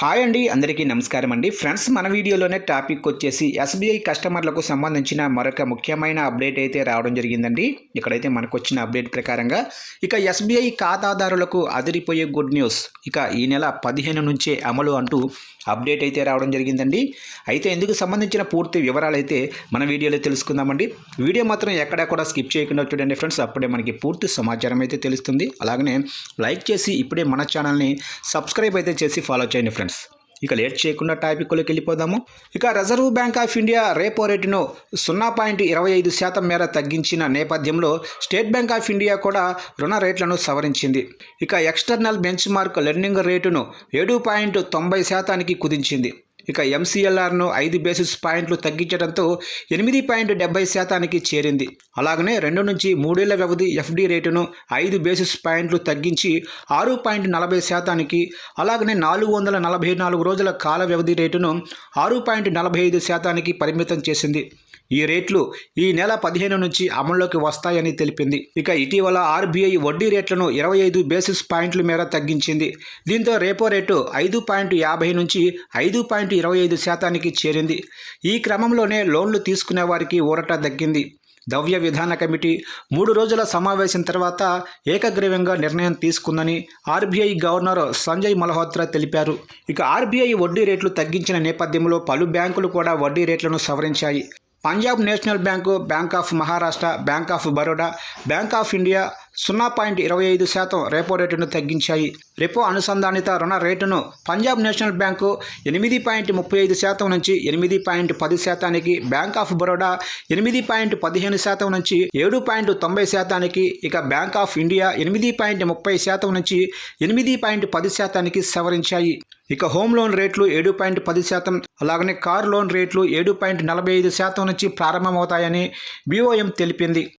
Hi అండి అందరికీ నమస్కారం అండి. ఫ్రెండ్స్ మన వీడియోలోనే టాపిక్ వచ్చేసి ఎస్బీఐ కస్టమర్లకు సంబంధించిన మరొక ముఖ్యమైన అప్డేట్ అయితే రావడం జరిగిందండి. ఇక్కడైతే మనకు వచ్చిన అప్డేట్ ప్రకారంగా ఇక ఎస్బీఐ ఖాతాదారులకు అదిరిపోయే గుడ్ న్యూస్. ఇక ఈ నెల పదిహేను నుంచే అమలు అంటూ అప్డేట్ అయితే రావడం జరిగిందండి. అయితే ఇందుకు సంబంధించిన పూర్తి వివరాలు అయితే మన వీడియోలో తెలుసుకుందామండి. వీడియో మాత్రం ఎక్కడా కూడా స్కిప్ చేయకుండా చూడండి ఫ్రెండ్స్. అప్పుడే మనకి పూర్తి సమాచారం అయితే తెలుస్తుంది. అలాగనే లైక్ చేసి ఇప్పుడే మన ఛానల్ని సబ్స్క్రైబ్ అయితే చేసి ఫాలో చేయండి ఫ్రెండ్స్. ఇక లేట్ చేయకుండా టాపిక్లోకి వెళ్ళిపోదాము. ఇక రిజర్వ్ బ్యాంక్ ఆఫ్ ఇండియా రేపో రేటును సున్నా పాయింట్ ఇరవై ఐదు శాతం మేర తగ్గించిన నేపథ్యంలో స్టేట్ బ్యాంక్ ఆఫ్ ఇండియా కూడా రుణ రేట్లను సవరించింది. ఇక ఎక్స్టర్నల్ బెంచ్ మార్క్ లెర్నింగ్ రేటును ఏడు పాయింట్ తొంభై శాతానికి కుదించింది. ఇక ఎంసీఎల్ఆర్ను ఐదు బేసిస్ పాయింట్లు తగ్గించడంతో ఎనిమిది పాయింట్ డెబ్బై శాతానికి చేరింది. అలాగనే రెండు నుంచి మూడేళ్ళ వ్యవధి ఎఫ్డి రేటును ఐదు బేసిస్ పాయింట్లు తగ్గించి ఆరు పాయింట్ నలభై శాతానికి అలాగనే నాలుగు వందల నలభై నాలుగు రోజుల కాల వ్యవధి రేటును ఆరు పాయింట్ నలభై ఐదు శాతానికి పరిమితం చేసింది. ఈ రేట్లు ఈ నెల పదిహేను నుంచి అమల్లోకి వస్తాయని తెలిపింది. ఇక ఇటీవల ఆర్బీఐ వడ్డీ రేట్లను ఇరవై ఐదు బేసిస్ పాయింట్ల మేర తగ్గించింది. దీంతో రేపో రేటు ఐదు పాయింట్ యాభై నుంచి ఐదు పాయింట్ ఇరవై ఐదు శాతానికి చేరింది. ఈ క్రమంలోనే లోన్లు తీసుకునే వారికి ఊరట దక్కింది. ద్రవ్య విధాన కమిటీ మూడు రోజుల సమావేశం తర్వాత ఏకగ్రీవంగా నిర్ణయం తీసుకుందని ఆర్బీఐ గవర్నర్ సంజయ్ మల్హోత్రా తెలిపారు. ఇక ఆర్బీఐ వడ్డీ రేట్లు తగ్గించిన నేపథ్యంలో పలు బ్యాంకులు కూడా వడ్డీ రేట్లను సవరించాయి. Punjab National Bank Bank of Maharashtra Bank of Baroda Bank of India సున్నా పాయింట్ ఇరవై ఐదు శాతం రెపో రేటును తగ్గించాయి. రెపో అనుసంధానిత రుణ రేటును పంజాబ్ నేషనల్ బ్యాంకు ఎనిమిది పాయింట్ ముప్పై ఐదు శాతం నుంచి ఎనిమిది పాయింట్ పది శాతానికి బ్యాంక్ ఆఫ్ బరోడా ఎనిమిది పాయింట్ పదిహేను శాతం నుంచి ఏడు పాయింట్ తొంభై శాతానికి ఇక బ్యాంక్ ఆఫ్ ఇండియా ఎనిమిది పాయింట్ ముప్పై శాతం నుంచి ఎనిమిది పాయింట్ పది శాతానికి సవరించాయి. ఇక హోమ్ లోన్ రేట్లు ఏడు పాయింట్ పది శాతం అలాగనే కార్ లోన్ రేట్లు ఏడు పాయింట్ నలభై ఐదు శాతం నుంచి ప్రారంభమవుతాయని బీఓఎం తెలిపింది.